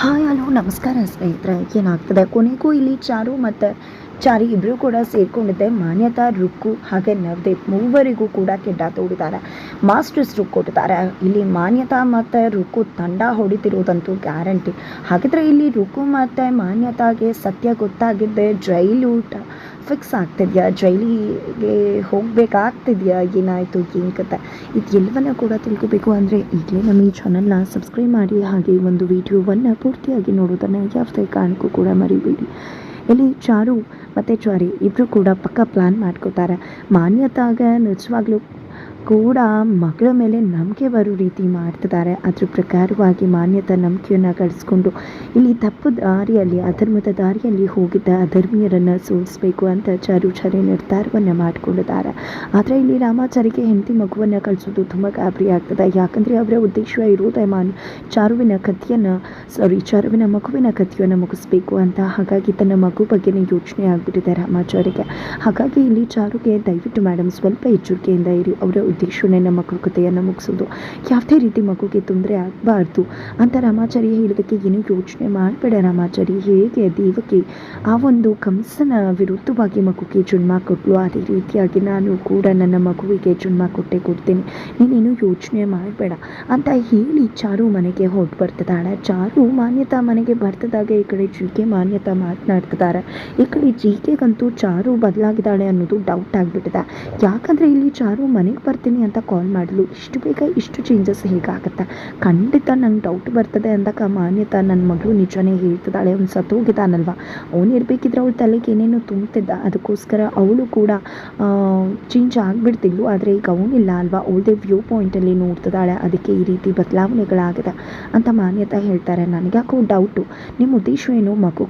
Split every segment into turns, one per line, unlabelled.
Hi hello ನಮಸ್ಕಾರ ಸ್ನೇಹಿತರೆ. ಏನಾಗ್ತದೆ? ಕೊನೆಗೂ ಇಲ್ಲಿ ಚಾರು ಮತ್ತು ಚಾರಿ ಇಬ್ಬರು ಕೂಡ ಸೇರಿಕೊಂಡಿದ್ದೆ. ಮಾನ್ಯತಾ, ರುಕ್ಕು ಹಾಗೆ ನವದೀಪ್ ಮೂವರಿಗೂ ಕೂಡ ಕೆಡ್ಡ ತೋಡಿದ್ದಾರೆ. ಮಾಸ್ಟರ್ಸ್ ರುಕ್ ಕೊಟ್ಟಿದ್ದಾರೆ. ಇಲ್ಲಿ ಮಾನ್ಯತಾ ಮತ್ತು ರುಕ್ಕು ತಂಡ ಹೊಡಿತಿರೋದಂತೂ ಗ್ಯಾರಂಟಿ. ಹಾಗಿದ್ರೆ ಇಲ್ಲಿ ರುಕ್ಕು ಮತ್ತು ಮಾನ್ಯತಾಗೆ ಸತ್ಯ ಗೊತ್ತಾಗಿದ್ದೆ. ಜೈಲು ಫಿಕ್ಸ್ ಆಗ್ತಿದ್ಯಾ? ಜೈಲಿಗೆ ಹೋಗಬೇಕಾಗ್ತಿದೆಯಾ? ಏನಾಯಿತು? ಏನು ಕತೆ? ಇದು ಎಲ್ಲವನ್ನ ಕೂಡ ತಿಳ್ಕೊಬೇಕು ಅಂದರೆ ಈಗಲೇ ನಮ್ಮ ಈ ಚಾನಲ್ನ ಸಬ್ಸ್ಕ್ರೈಬ್ ಮಾಡಿ ಹಾಗೆ ಒಂದು ವಿಡಿಯೋವನ್ನು ಪೂರ್ತಿಯಾಗಿ ನೋಡೋದನ್ನು ಯಾವುದೇ ಕಾರಣಕ್ಕೂ ಕೂಡ ಮರಿಬೇಡಿ. ಇಲ್ಲಿ ಚಾರು ಮತ್ತು ಚಾರಿ ಇಬ್ಬರು ಕೂಡ ಪಕ್ಕ ಪ್ಲ್ಯಾನ್ ಮಾಡ್ಕೋತಾರೆ. ಮಾನ್ಯತಾಗ ನಿಜವಾಗ್ಲೂ ಕೂಡ ಮಗಳ ಮೇಲೆ ನಂಬಿಕೆ ಬರೋ ರೀತಿ ಮಾಡ್ತಿದ್ದಾರೆ. ಅದ್ರ ಪ್ರಕಾರವಾಗಿ ಮಾನ್ಯತಾ ನಂಬಿಕೆಯನ್ನು ಕಳಿಸ್ಕೊಂಡು ಇಲ್ಲಿ ತಪ್ಪು ದಾರಿಯಲ್ಲಿ, ಅಧರ್ಮದ ದಾರಿಯಲ್ಲಿ ಹೋಗಿದ್ದ ಅಧರ್ಮೀಯರನ್ನು ಸೋಲಿಸಬೇಕು ಅಂತ ಚಾರು ಚಾರಿ ನಿರ್ಧಾರವನ್ನು ಮಾಡಿಕೊಂಡಿದ್ದಾರೆ. ಆದರೆ ಇಲ್ಲಿ ರಾಮಾಚಾರಿಗೆ ಹೆಂಡತಿ ಮಗುವನ್ನು ಕಳಿಸೋದು ತುಂಬ ಗಾಬರಿ ಆಗ್ತದೆ. ಯಾಕಂದರೆ ಅವರ ಉದ್ದೇಶ ಇರುವುದೇ ಮಾನ್ ಚಾರುವಿನ ಕಥೆಯನ್ನು ಸಾರಿ ಚಾರುವಿನ ಮಗುವಿನ ಕಥೆಯನ್ನು ಮುಗಿಸ್ಬೇಕು ಅಂತ. ಹಾಗಾಗಿ ತನ್ನ ಮಗು ಬಗ್ಗೆನೇ ಯೋಚನೆ ಆಗಿಬಿಟ್ಟಿದೆ ರಾಮಾಚಾರಿಗೆ. ಹಾಗಾಗಿ ಇಲ್ಲಿ ಚಾರುಗೆ ದಯವಿಟ್ಟು ಮೇಡಮ್ ಸ್ವಲ್ಪ ಎಚ್ಚರಿಕೆಯಿಂದ ಇರಿ. ಅವರ ಉದ್ದೇಶವನ್ನೇ ನಮ್ಮ ಮಕ್ಕಳ ಕಥೆಯನ್ನು ಮುಗಿಸೋದು ಯಾವುದೇ ರೀತಿ ಮಗುಗೆ ತೊಂದರೆ ಆಗಬಾರ್ದು. ಅಂತ ರಾಮಾಚಾರ್ಯ ಹೇಳೋದಕ್ಕೆ ಏನೂ ಯೋಚನೆ ಮಾಡಬೇಡ ರಾಮಾಚಾರಿ ಹೇಗೆ ದೇವಕ್ಕೆ ಆ ಒಂದು ಕಂಸನ ವಿರುದ್ಧವಾಗಿ ಮಗುಗೆ ಜನ್ಮ ಕೊಟ್ಟಲು ಅದೇ ರೀತಿಯಾಗಿ ನಾನು ಕೂಡ ನನ್ನ ಮಗುವಿಗೆ ಜನ್ಮ ಕೊಟ್ಟೆ ಕೊಡ್ತೇನೆ. ನೀನೇನು ಯೋಚನೆ ಮಾಡಬೇಡ. ಅಂತ ಹೇಳಿ ಚಾರು ಮನೆಗೆ ಹೊರಟು ಬರ್ತದಾಳೆ. ಚಾರು ಮಾನ್ಯತಾ ಮನೆಗೆ ಬರ್ತದಾಗ. ಈ ಕಡೆ ಜಿ ಕೆ ಮಾನ್ಯತಾ ಮಾತನಾಡ್ತಿದ್ದಾರೆ. ಈ ಕಡೆ ಜಿ ಕೆಗಂತೂ ಚಾರು ಬದಲಾಗಿದ್ದಾಳೆ ಅನ್ನೋದು ಡೌಟ್ ಆಗಿಬಿಟ್ಟಿದೆ. ಯಾಕಂದರೆ ಇಲ್ಲಿ ಚಾರು ಮನೆಗೆ ಬರ್ತೀನಿ ಅಂತ ಕಾಲ್ ಮಾಡಲು. ಇಷ್ಟು ಬೇಗ ಇಷ್ಟು ಚೇಂಜಸ್ ಹೇಗಾಗುತ್ತೆ? ಖಂಡಿತ ನಂಗೆ ಡೌಟ್ ಬರ್ತದೆ ಅಂದಾಗ ಮಾನ್ಯತ ನನ್ನ ಮಗಳು ನಿಜವೇ ಹೇಳ್ತಿದ್ದಾಳೆ, ಅವ್ನು ಸತ್ತೋಗಿದ್ದಾನಲ್ವ? ಅವನು ಇರಬೇಕಿದ್ರೆ ಅವಳು ತಲೆಗೆ ಏನೇನೋ ತುಂಬ್ತಿದ್ದ. ಅದಕ್ಕೋಸ್ಕರ ಅವಳು ಕೂಡ ಚೇಂಜ್ ಆಗಿಬಿಡ್ತಿದ್ಲು. ಆದರೆ ಈಗ ಅವನಿಲ್ಲ ಅಲ್ವಾ? ಅವಳದೇ ವ್ಯೂ ಪಾಯಿಂಟಲ್ಲಿ ನೋಡ್ತಿದ್ದಾಳೆ. ಅದಕ್ಕೆ ಈ ರೀತಿ ಬದಲಾವಣೆಗಳಾಗಿದೆ ಅಂತ ಮಾನ್ಯತ ಹೇಳ್ತಾರೆ. ನನಗ್ಯಾಕೋ ಡೌಟು ನಿಮ್ಮ ಉದ್ದೇಶ ಏನು? ಮಗು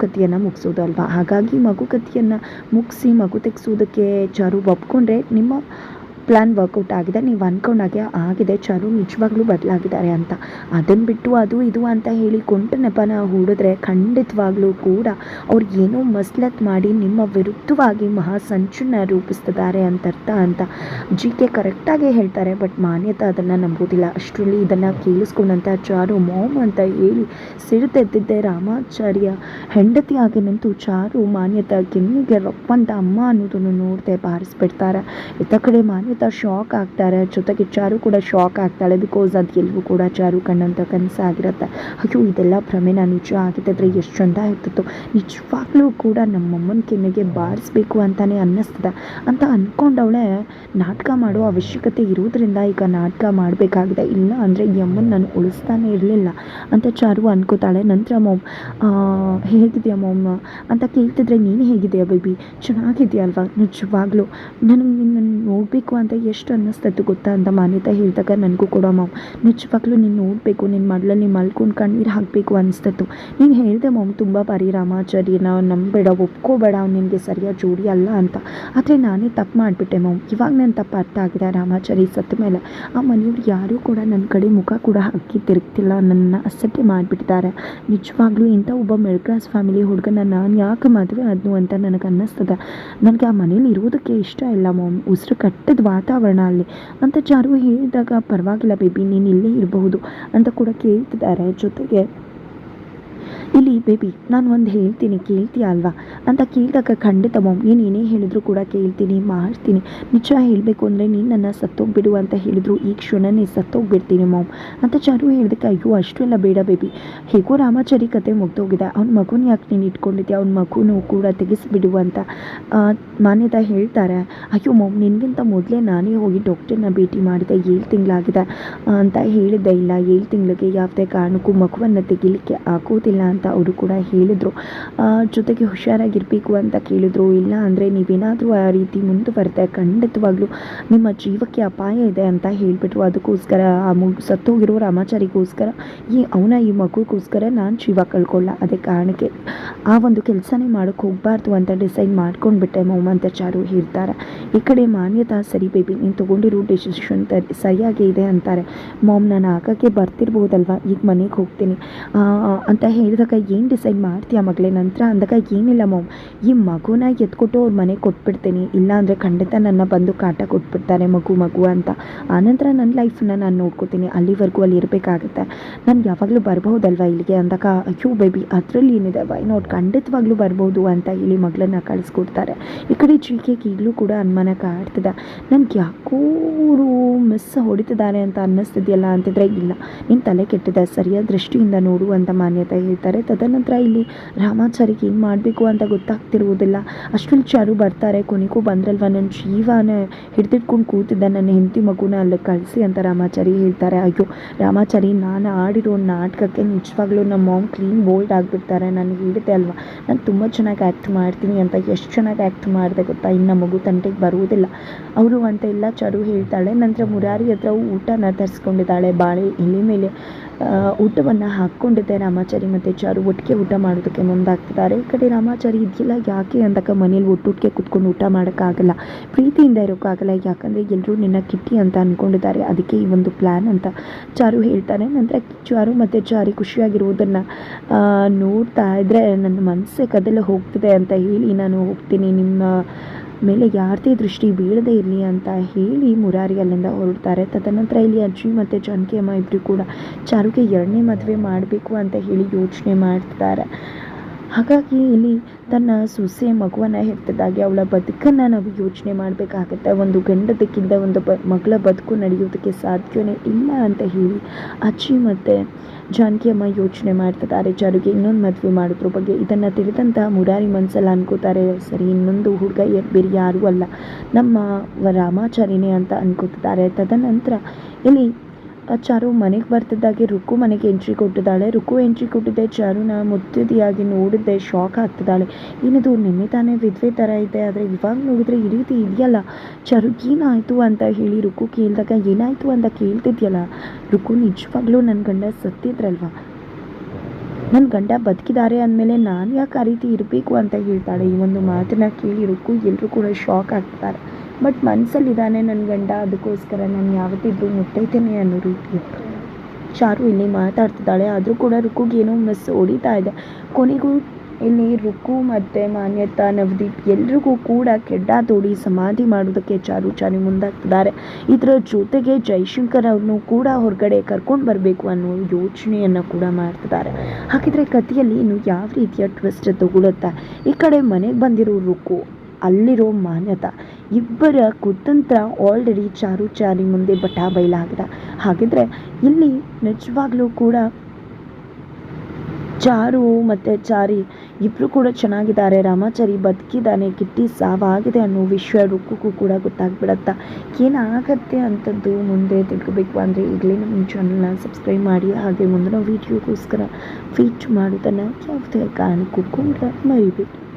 ಮುಗಿಸೋದು ಅಲ್ವಾ? ಹಾಗಾಗಿ ಮಗು ಕಥೆಯನ್ನು ಮುಗಿಸಿ ಮಗು ತೆಗೆಸೋದಕ್ಕೆ ಚಾರು ಒಪ್ಕೊಂಡ್ರೆ ನಿಮ್ಮ ಪ್ಲ್ಯಾನ್ ವರ್ಕೌಟ್ ಆಗಿದೆ. ನೀವು ಅಂದ್ಕೊಂಡಾಗೆ ಆಗಿದೆ. ಚಾರು ನಿಜವಾಗ್ಲೂ ಬದಲಾಗಿದ್ದಾರೆ ಅಂತ. ಅದನ್ನು ಬಿಟ್ಟು ಅದು ಇದು ಅಂತ ಹೇಳಿ ಕೊಂಟ ನೆಪನ ಹೂಡಿದ್ರೆ ಖಂಡಿತವಾಗ್ಲೂ ಕೂಡ ಅವ್ರು ಏನೋ ಮಸ್ಲತ್ ಮಾಡಿ ನಿಮ್ಮ ವಿರುದ್ಧವಾಗಿ ಮಹಾ ಸಂಚನ್ನ ರೂಪಿಸ್ತಿದ್ದಾರೆ ಅಂತ ಅರ್ಥ ಅಂತ ಜಿ ಕೆ ಕರೆಕ್ಟಾಗಿ ಹೇಳ್ತಾರೆ. ಬಟ್ ಮಾನ್ಯತೆ ಅದನ್ನು ನಂಬೋದಿಲ್ಲ ಅಷ್ಟರಲ್ಲಿ ಇದನ್ನು ಕೇಳಿಸ್ಕೊಂಡಂಥ ಚಾರು ಮಾಮ್ ಅಂತ ಹೇಳಿ ಸಿಡಿದೆದ್ದಿದ್ದೆ ರಾಮಾಚಾರ್ಯ. ಹೆಂಡತಿಯಾಗಿ ನಿಂತು ಚಾರು ಮಾನ್ಯತಾ ಕೆಮ್ಮಿಗೆ ರಪ್ಪಂತ ಅಮ್ಮ ಅನ್ನೋದನ್ನು ನೋಡದೆ ಬಾರಿಸ್ಬಿಡ್ತಾರೆ. ಇತ್ತ ಕಡೆ ಮಾನ್ಯತಾ ಶಾಕ್ ಆಗ್ತಾರೆ. ಜೊತೆಗೆ ಚಾರು ಕೂಡ ಶಾಕ್ ಆಗ್ತಾಳೆ. ಬಿಕಾಸ್ ಅದು ಎಲ್ಲವೂ ಕೂಡ ಚಾರು ಕಣ್ಣಂತ ಕನಸಾಗಿರುತ್ತೆ ಅಯ್ಯೋ, ಇದೆಲ್ಲ ಭ್ರಮೆನ? ನಿಜ ಆಗಿದ್ದರೆ ಎಷ್ಟು ಚಂದ ಇರ್ತಿತ್ತು ನಿಜವಾಗ್ಲೂ ಕೂಡ ನಮ್ಮಮ್ಮನ ಕೆನ್ನೆಗೆ ಬಾರಿಸ್ಬೇಕು ಅಂತಾನೆ ಅನ್ನಿಸ್ತದೆ. ಅಂತ ಅಂದ್ಕೊಂಡವಳೆ ನಾಟಕ ಮಾಡೋ ಅವಶ್ಯಕತೆ ಇರೋದ್ರಿಂದ ಈಗ ನಾಟಕ ಮಾಡಬೇಕಾಗಿದೆ. ಇಲ್ಲ ಅಂದರೆ ಈ ಅಮ್ಮನ ನಾನು ಉಳಿಸ್ತಾನೆ ಇರಲಿಲ್ಲ ಅಂತ ಚಾರು ಅನ್ಕೋತಾಳೆ. ನಂತರ ಮೊಮ್ ಹೇಗಿದೆಯಾ ಮೊಮ್ಮ ಅಂತ ಕೇಳ್ತಿದ್ರೆ, ನೀನು ಹೇಗಿದೆಯಾ ಬೇಬಿ ಚೆನ್ನಾಗಿದೆಯಲ್ವಾ ನಿಜವಾಗ್ಲೂ. ನನಗೆ ನಿನ್ನನ್ನು ನೋಡಬೇಕು ಅಂತ ಎಷ್ಟು ಅನ್ನಿಸ್ತೈತೆ ಗೊತ್ತಾ ಅಂತ ಮಾನ್ಯತೆ ಹೇಳಿದಾಗ ನನಗೂ ಕೂಡ ಮಾಮ್, ನಿಜವಾಗ್ಲೂ ನೀನು ನೋಡಬೇಕು ನಿನ್ನ ಮಡ್ಲಲ್ಲಿ ಮಲ್ಕೊಂಡು ಕಣ್ಣೀರು ಹಾಕಬೇಕು ಅನಿಸ್ತತ್ತು. ನೀನು ಹೇಳಿದೆ ಮಾಮ್, ತುಂಬ ಬಾರಿ ನಾವು ನಂಬೇಡ ಒಪ್ಕೋಬೇಡ, ಅವ್ನು ನಿನಗೆ ಸರಿಯಾಗಿ ಜೋಡಿ ಅಲ್ಲ ಅಂತ. ಆದರೆ ನಾನೇ ತಪ್ಪು ಮಾಡಿಬಿಟ್ಟೆ ಮಾಮ್. ಇವಾಗ ನನ್ನ ತಪ್ಪು ಅರ್ಥ ಆಗಿದೆ ರಾಮಾಚಾರಿ ಸತ್ತ ಮೇಲೆ. ಆ ಮನೆಯವ್ರು ಯಾರೂ ಕೂಡ ನನ್ನ ಕಡೆ ಮುಖ ಕೂಡ ಹಾಕಿ ತಿರುಗ್ತಿಲ್ಲ ನನ್ನ ಅಸಡ್ಡೆ ಮಾಡಿಬಿಟ್ಟಿದ್ದಾರೆ. ನಿಜವಾಗ್ಲೂ ಇಂಥ ಒಬ್ಬ ಮಿಡ್ ಕ್ಲಾಸ್ ಫ್ಯಾಮಿಲಿ ಹುಡುಗನ ನಾನು ಯಾಕೆ ಮದುವೆ ಆದ್ನು ಅಂತ ನನಗೆ ಅನ್ನಿಸ್ತದೆ. ನನಗೆ ಆ ಮನೇಲಿ ಇರೋದಕ್ಕೆ ಇಷ್ಟ ಇಲ್ಲ ಮಾಮ್. ಉಸಿರು ಕಟ್ಟದ ವಾತಾವರಣ ಅಲ್ಲಿ. ಅಂತ ಜಾರು ಹೇಳಿದಾಗ ಪರವಾಗಿಲ್ಲ ಬೇಬಿ ನೀನು ಇಲ್ಲೇ ಇರಬಹುದು ಅಂತ ಕೂಡ ಕೇಳ್ತಿದ್ದಾರೆ ಜೊತೆಗೆ. ಇಲ್ಲಿ ಬೇಬಿ, ನಾನು ಒಂದು ಹೇಳ್ತೀನಿ, ಕೇಳ್ತೀಯ ಅಲ್ವಾ? ಅಂತ ಕೇಳಿದಾಗ ಖಂಡಿತ ಮಮ್, ನೀನು ಏನೇ ಹೇಳಿದ್ರು ಕೂಡ ಕೇಳ್ತೀನಿ, ಮಾಡ್ತೀನಿ. ನಿಜ ಹೇಳಬೇಕು ಅಂದರೆ ನೀನು ನನ್ನ ಸತ್ತೋಗ್ಬಿಡು ಅಂತ ಹೇಳಿದ್ರು, ಈ ಕ್ಷಣನೇ ಸತ್ತೋಗ್ಬಿಡ್ತೀನಿ ಮಮ್. ಅಂತ ಚಾರು ಹೇಳಿದಕ್ಕೆ, ಅಯ್ಯೋ ಅಷ್ಟು ಎಲ್ಲ ಬೇಡ ಬೇಬಿ. ಹೇಗೋ ರಾಮಾಚಾರಿ ಕತೆ ಮುಗ್ದೋಗಿದೆ. ಅವ್ನ ಮಗುನ ಯಾಕೆ ನೀನು ಇಟ್ಕೊಂಡಿದ್ದೆ ಅವ್ನ ಮಗುನು ಕೂಡ ತೆಗೆಸಿಬಿಡು ಅಂತ ಮಾನ್ಯತಾ ಹೇಳ್ತಾರೆ. ಅಯ್ಯೋ ಮಮ್, ನಿನಗಿಂತ ಮೊದಲೇ ನಾನೇ ಹೋಗಿ ಡಾಕ್ಟರ್ನ ಭೇಟಿ ಮಾಡಿದೆ, ಏಳು ತಿಂಗಳಾಗಿದೆ. ಅಂತ ಹೇಳಿದ್ದೆ. ಇಲ್ಲ, ಏಳು ತಿಂಗಳಿಗೆ ಯಾವುದೇ ಕಾರಣಕ್ಕೂ ಮಗುವನ್ನು ತೆಗಿಲಿಕ್ಕೆ ಆಗೋದಿಲ್ಲ. ಅಂತ ಅವರು ಕೂಡ ಹೇಳಿದರು. ಜೊತೆಗೆ ಹುಷಾರಾಗಿರಬೇಕು ಅಂತ ಕೇಳಿದರು. ಇಲ್ಲ ಅಂದರೆ ನೀವೇನಾದರೂ ಆ ರೀತಿ ಮುಂದುವರೆದೆ ಖಂಡಿತವಾಗ್ಲೂ ನಿಮ್ಮ ಜೀವಕ್ಕೆ ಅಪಾಯ ಇದೆ ಅಂತ ಹೇಳಿಬಿಟ್ರು. ಅದಕ್ಕೋಸ್ಕರ ಆ ಮಗು ಸತ್ತೋಗಿರೋ ರಾಮಾಚಾರಿಗೋಸ್ಕರ, ಈ ಅವನ, ಈ ಮಗುಗೋಸ್ಕರ ನಾನು ಜೀವ ಕಳ್ಕೊಳ್ಳ. ಅದೇ ಕಾರಣಕ್ಕೆ ಆ ಒಂದು ಕೆಲಸನೇ ಮಾಡೋಕ್ಕೆ ಹೋಗಬಾರ್ದು ಅಂತ ಡಿಸೈಡ್ ಮಾಡ್ಕೊಂಡ್ಬಿಟ್ಟೆ ಮೌಮ್ ಅಂತ ಚಾರು ಹೇಳ್ತಾರೆ. ಈ ಕಡೆ ಮಾನ್ಯತಾ, ಸರಿ ಬೇಬಿ, ನೀನು ತೊಗೊಂಡಿರೋ ಡಿಸಿಷನ್ ಸರಿಯಾಗಿ ಇದೆ ಅಂತಾರೆ. ಮಾಮ್ ನಾನು ಆಗಾಗ್ಗೆ ಬರ್ತಿರ್ಬೋದಲ್ವಾ? ಈಗ ಮನೆಗೆ ಹೋಗ್ತೀನಿ. ಅಂತ ಅಂತ ಹೇಳಿದಾಗ ಏನು ಡಿಸೈಡ್ ಮಾಡ್ತೀಯ ಮಗಳೇ? ನಂತರ ಅಂದಾಗ ಏನಿಲ್ಲ ಮಾಮ್ ಈ ಮಗುನ ಎತ್ಕೊಟ್ಟು ಅವ್ರ ಮನೆಗೆ ಕೊಟ್ಬಿಡ್ತೀನಿ. ಇಲ್ಲಾಂದರೆ ಖಂಡಿತ ನನ್ನ ಬಂದು ಕಾಟ ಕೊಟ್ಬಿಡ್ತಾರೆ ಮಗು ಮಗು ಅಂತ. ಆನಂತರ ನನ್ನ ಲೈಫನ್ನ ನಾನು ನೋಡ್ಕೊತೀನಿ. ಅಲ್ಲಿವರೆಗೂ ಅಲ್ಲಿ ಇರಬೇಕಾಗುತ್ತೆ. ನಾನು ಯಾವಾಗಲೂ ಬರ್ಬಹುದಲ್ವ ಇಲ್ಲಿಗೆ? ಅಂದಾಗ ಅಯ್ಯೋ ಬೇಬಿ ಅದರಲ್ಲಿ ಏನಿದೆ? ವೈ ನೋಡಿ ಖಂಡಿತವಾಗ್ಲೂ ಬರ್ಬೋದು ಅಂತ ಹೇಳಿ ಮಗಳನ್ನ ಕಳಿಸ್ಕೊಡ್ತಾರೆ. ಈ ಕಡೆ ಜಿಕೆಗೆ ಈಗಲೂ ಕೂಡ ಅನುಮಾನ ಕಾಡ್ತಿದೆ. ನನಗೆ ಯಾಕೋ ಮಿಸ್ ಹೊಡಿತಿದ್ದಾರೆ ಅಂತ ಅನ್ನಿಸ್ತಿದೆಯಲ್ಲ ಅಂತಿದ್ರೆ ಇಲ್ಲ. ನಿನ್ನ ತಲೆ ಕೆಟ್ಟಿದೆ. ಸರಿಯಾದ ದೃಷ್ಟಿಯಿಂದ ನೋಡು ಅಂತ ಮಾನ್ಯತೆ ಹೇಳ್ತಾರೆ. ತದನಂತರ ಇಲ್ಲಿ ರಾಮಾಚಾರಿಗೆ ಏನು ಮಾಡಬೇಕು ಅಂತ ಗೊತ್ತಾಗ್ತಿರುವುದಿಲ್ಲ. ಅಷ್ಟೊಂದು ಚಾರು ಬರ್ತಾರೆ. ಕೊನೆಗೂ ಬಂದ್ರಲ್ವ? ನನ್ನ ಜೀವನ ಹಿಡಿದಿಟ್ಕೊಂಡು ಕೂತಿದ್ದ ನನ್ನ ಹೆಂಡತಿ ಮಗುನ ಅಲ್ಲಿ ಕಳಿಸಿ ಅಂತ ರಾಮಾಚಾರಿ ಹೇಳ್ತಾರೆ. ಅಯ್ಯೋ, ರಾಮಾಚಾರಿ, ನಾನು ಆಡಿರೋ ನಾಟಕಕ್ಕೆ ನಿಜವಾಗ್ಲೂ ನಮ್ಮ ಮಾಮ್ ಕ್ಲೀನ್ ಬೋಲ್ಡ್ ಆಗಿಬಿಡ್ತಾರೆ. ನಾನು ಹೇಳಿದೆ ಅಲ್ವಾ? ನಾನು ತುಂಬ ಚೆನ್ನಾಗಿ ಆ್ಯಕ್ಟ್ ಮಾಡ್ತೀನಿ ಅಂತ ಎಷ್ಟು ಚೆನ್ನಾಗಿ ಆ್ಯಕ್ಟ್ ಮಾಡಿದೆ ಗೊತ್ತಾ? ಇನ್ನು ಮಗು ತಂಟೆಗೆ ಬರುವುದಿಲ್ಲ. ಅವರು ಅಂತ ಎಲ್ಲ ಚಾರು ಹೇಳ್ತಾಳೆ. ನಂತರ ಮುರಾರಿ ಹತ್ರ ಊಟನ ತರಿಸ್ಕೊಂಡಿದ್ದಾಳೆ. ಬಾಳೆ ಎಲೆ ಮೇಲೆ ಊಟವನ್ನು ಹಾಕ್ಕೊಂಡಿದ್ದೆ ರಾಮಾಚಾರಿ ಮತ್ತು ಚಾರು ಒಟ್ಟಿಗೆ ಊಟ ಮಾಡೋದಕ್ಕೆ ಮುಂದಾಗ್ತಿದ್ದಾರೆ. ಈ ಕಡೆ ರಾಮಾಚಾರಿ ಇದೆಯಲ್ಲ ಯಾಕೆ ಅಂದಾಗ ಮನೇಲಿ ಒಟ್ಟೊಟ್ಟಿಗೆ ಕುತ್ಕೊಂಡು ಊಟ ಮಾಡೋಕ್ಕಾಗಲ್ಲ, ಪ್ರೀತಿಯಿಂದ ಇರೋಕ್ಕಾಗಲ್ಲ, ಯಾಕಂದರೆ ಎಲ್ಲರೂ ನಿನ್ನ ಕಿಟ್ಟಿ ಅಂತ ಅಂದ್ಕೊಂಡಿದ್ದಾರೆ ಅದಕ್ಕೆ ಈ ಒಂದು ಪ್ಲ್ಯಾನ್ ಅಂತ ಚಾರು ಹೇಳ್ತಾರೆ ನಂತರ ಚಾರು ಮತ್ತು ಚಾರಿ ಖುಷಿಯಾಗಿರುವುದನ್ನು ನೋಡ್ತಾ ಇದ್ದರೆ ನನ್ನ ಮನಸ್ಸೇ ಕದಲು ಹೋಗ್ತಿದೆ ಅಂತ ಹೇಳಿ ನಾನು ಹೋಗ್ತೀನಿ. ನಿಮ್ಮ ಮೇಲೆ ಯಾರದೇ ದೃಷ್ಟಿ ಬೀಳದೇ ಇರಲಿ ಅಂತ ಹೇಳಿ ಮುರಾರಿ ಅಲ್ಲಿಂದ ಹೊರಡ್ತಾರೆ. ತದನಂತರ ಇಲ್ಲಿ ಅಜ್ಜಿ ಮತ್ತು ಜಾನಕಿ ಅಮ್ಮ ಇಬ್ಬರು ಕೂಡ ಚಾರುಗೆ ಎರಡನೇ ಮದುವೆ ಮಾಡಬೇಕು ಅಂತ ಹೇಳಿ ಯೋಚನೆ ಮಾಡ್ತಿದ್ದಾರೆ ಹಾಗಾಗಿ ಇಲ್ಲಿ ತನ್ನ ಸೊಸೆ ಮಗುವನ್ನು ಹೆತ್ತದಾಗಿ ಅವಳ ಬದುಕನ್ನು ನಾವು ಯೋಚನೆ ಮಾಡಬೇಕಾಗತ್ತೆ. ಒಂದು ಗಂಡದಕ್ಕಿಂತ ಒಂದು ಬ, ಮಗಳ ಬದುಕು ನಡೆಯೋದಕ್ಕೆ ಸಾಧ್ಯವೇ ಇಲ್ಲ ಅಂತ ಹೇಳಿ ಅಜ್ಜಿ ಮತ್ತು ಜಾನಕಿ ಅಮ್ಮ ಯೋಚನೆ ಮಾಡ್ತಿದ್ದಾರೆ. ಚಾರುಗೆ ಇನ್ನೊಂದು ಮದುವೆ ಮಾಡಿದ್ರ. ಬಗ್ಗೆ ಇದನ್ನು ತಿಳಿದಂತಹ ಮುರಾರಿ ಮನ್ಸಲ್ಲಿ ಅನ್ಕೋತಾರೆ, ಸರಿ, ಇನ್ನೊಂದು ಹುಡುಗ ಬೇರೆ ಯಾರೂ ಅಲ್ಲ. ನಮ್ಮ ರಾಮಾಚಾರಿನೇ ಅಂತ ಅನ್ಕೋತಿದ್ದಾರೆ. ತದನಂತರ ಇಲ್ಲಿ ಚಾರು ಮನೆಗೆ ಬರ್ತಿದ್ದಾಗೆ ರುಕ್ಕು ಮನೆಗೆ ಎಂಟ್ರಿ ಕೊಟ್ಟಿದ್ದಾಳೆ. ರುಕ್ಕು ಎಂಟ್ರಿ ಕೊಟ್ಟಿದ್ದೆ ಚಾರುನ ಮುತ್ತಿದಿಯಾಗಿ ನೋಡಿದ್ದೆ ಶಾಕ್ ಆಗ್ತಿದ್ದಾಳೆ. ಏನಿದು, ನಿನ್ನೆ ತಾನೇ ವಿದ್ವೆ ಥರ ಇದೆ, ಆದರೆ ಇವಾಗ ನೋಡಿದ್ರೆ ಈ ರೀತಿ ಇದೆಯಲ್ಲ? ಚಾರು ಏನಾಯಿತು ಅಂತ ಹೇಳಿ ರುಕ್ಕು ಕೇಳಿದಾಗ, ಏನಾಯಿತು ಅಂತ ಕೇಳ್ತಿದ್ಯಲ್ಲ? ರುಕ್ಕು ನಿಜವಾಗ್ಲೂ ನನ್ನ ಗಂಡ ಸತ್ತಿದ್ರಲ್ವ? ನನ್ನ ಗಂಡ ಬದುಕಿದ್ದಾರೆ ಅಂದಮೇಲೆ ನಾನು ಯಾಕೆ ಆ ರೀತಿ ಇರಬೇಕು ಅಂತ ಹೇಳ್ತಾಳೆ. ಈ ಒಂದು ಮಾತನ್ನ ಕೇಳಿ ರುಕ್ಕು ಎಲ್ಲರೂ ಕೂಡ ಶಾಕ್ ಆಗ್ತಾರೆ ಬಟ್ ಮನಸ್ಸಲ್ಲಿದ್ದಾನೆ ನನ್ನ ಗಂಡ ಅದಕ್ಕೋಸ್ಕರ ನಾನು ಯಾವತ್ತಿದ್ರೂ ಮುಟ್ಟೈತೇನೆ ಅನ್ನೋ ರೀತಿ ಚಾರು ಇಲ್ಲಿ ಮಾತಾಡ್ತಿದ್ದಾಳೆ, ಆದರೂ ಕೂಡ ರುಕ್ಕುಗೆ ಏನೋ ಮಿಸ್ ಹೊಡಿತಾ ಇದೆ. ಕೊನೆಗೂ ಇಲ್ಲಿ ರುಕು ಮತ್ತು ಮಾನ್ಯತಾ, ನವದೀಪ್ ಎಲ್ರಿಗೂ ಕೂಡ ಕೆಡ್ಡ ತೋಡಿ ಸಮಾಧಿ ಮಾಡೋದಕ್ಕೆ ಚಾರು ಚಾರಿ ಮುಂದಾಗ್ತಿದ್ದಾರೆ. ಇದರ ಜೊತೆಗೆ ಜೈಶಂಕರ್ ಅವ್ರನ್ನು ಕೂಡ ಹೊರಗಡೆ ಕರ್ಕೊಂಡು ಬರಬೇಕು ಅನ್ನೋ ಯೋಚನೆಯನ್ನು ಕೂಡ ಮಾಡ್ತಿದ್ದಾರೆ. ಹಾಗಿದ್ರೆ ಕಥೆಯಲ್ಲಿ ಇನ್ನು ಯಾವ ರೀತಿಯ ಟ್ವಿಸ್ಟ್ ತಗೊಳುತ್ತೆ? ಈ ಕಡೆ ಮನೆಗೆ ಬಂದಿರೋ ರುಕು, ಅಲ್ಲಿರೋ ಮಾನ್ಯತಾ ಇಬ್ಬರ ಕುತಂತ್ರ ಆಲ್ರೆಡಿ ಚಾರು ಚಾರಿ ಮುಂದೆ ಬಟಾ ಬಯಲಾಗಿದೆ. ಹಾಗಿದ್ರೆ ಇಲ್ಲಿ ನಿಜವಾಗ್ಲೂ ಕೂಡ ಚಾರು ಮತ್ತು ಚಾರಿ ಇಬ್ಬರು ಕೂಡ ಚೆನ್ನಾಗಿದ್ದಾರೆ. ರಾಮಾಚಾರಿ ಬದುಕಿದ್ದಾನೆ ಕಿಟ್ಟಿ ಸಾವಾಗಿದೆ ಅನ್ನೋ ವಿಷಯ ರುಕ್ಕು ಕೂಡ ಗೊತ್ತಾಗ್ಬಿಡತ್ತಾ. ಏನಾಗತ್ತೆ ಅಂಥದ್ದು ಮುಂದೆ ತಿಳ್ಕೋಬೇಕು ಅಂದರೆ ಈಗಲೇ ನಮ್ಮ ಚಾನಲ್ನ ಸಬ್ಸ್ಕ್ರೈಬ್ ಮಾಡಿ, ಹಾಗೆ ಮುಂದಿನ ವೀಡಿಯೋಗೋಸ್ಕರ ಫೀಚ್ ಮಾಡೋದನ್ನು ಯಾವುದೇ ಕಾರಣಕ್ಕೂ ಕೂಡ ಮರಿಬೇಡಿ.